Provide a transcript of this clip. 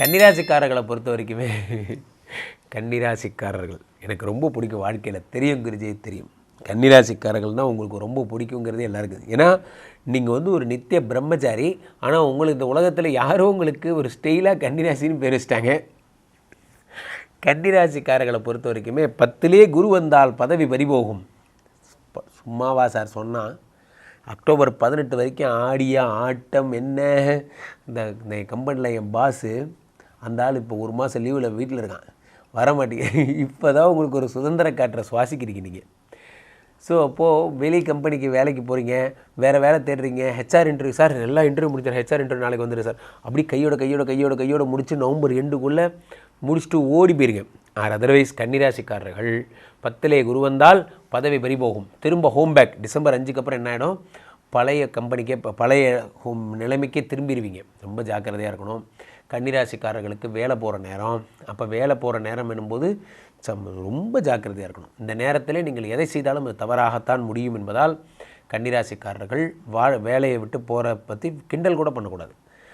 கன்னிராசிக்காரர்களை பொறுத்த வரைக்குமே கன்னிராசிக்காரர்கள். எனக்கு ரொம்ப பிடிக்கும் வாழ்க்கையில். தெரியுங்கிறதே தெரியும். கன்னிராசிக்காரர்கள் தான் உங்களுக்கு ரொம்ப பிடிக்குங்கிறது எல்லாருக்கும். ஏன்னா நீங்கள் வந்து ஒரு நித்திய பிரம்மச்சாரி. ஆனால் உங்களுக்கு இந்த உலகத்தில் யாரோ உங்களுக்கு ஒரு ஸ்டெயிலாக கன்னிராசின்னு பேர் வச்சிட்டாங்க. கன்னிராசிக்காரர்களை பொறுத்த வரைக்குமே பத்திலே குரு வந்தால் பதவி பறிபோகும் ப- சும்மாவா சார் சொன்னால் அக்டோபர் பதினெட்டு வரைக்கும் ஆடிய ஆட்டம் என்ன இந்த இந்த கம்பெனியில் என் பாஸு அந்த ஆள் இப்போ ஒரு மாதம் லீவில் வீட்டில் இருக்கான். வர மாட்டேங்க இப்போ தான் உங்களுக்கு ஒரு சுதந்திர காற்றை சுவாசிக்கிறீங்க நீங்கள் ஸோ அப்போது வெளி கம்பெனிக்கு வேலைக்கு போகிறீங்க வேறு வேலை தேடுறீங்க ஹெச்ஆர் இன்டர்வியூ சார் எல்லா இன்டர்வியூ முடிச்சார். ஹெச்ஆர் இன்டர்வியூ நாளைக்கு வந்துடும் சார் அப்படி கையோட கையோட கையோட கையோட முடிச்சு நவம்பர் எண்டுக்குள்ளே முடிச்சுட்டு ஓடி போயிருங்க. ஆர் அதர்வைஸ் கன்னிராசிக்காரர்கள் பத்திலே குரு வந்தால் பதவி பறிபோகும். திரும்ப ஹோம் பேக் டிசம்பர் அஞ்சுக்கு அப்புறம் என்ன ஆகிடும் பழைய கம்பெனிக்கே இப்போ பழைய ஹோம் நிலைமைக்கே திரும்பிடுவீங்க ரொம்ப ஜாக்கிரதையாக இருக்கணும். கன்னிராசிக்காரர்களுக்கு வேலை போகிற நேரம். அப்போ வேலை போகிற நேரம் என்னும்போது சம் ரொம்ப ஜாக்கிரதையாக இருக்கணும். இந்த நேரத்தில் நீங்கள் எதை செய்தாலும் அது தவறாகத்தான் முடியும் என்பதால் கன்னிராசிக்காரர்கள் வா வேலையை விட்டு போகிற பற்றி கிண்டல் கூட பண்ணக்கூடாது.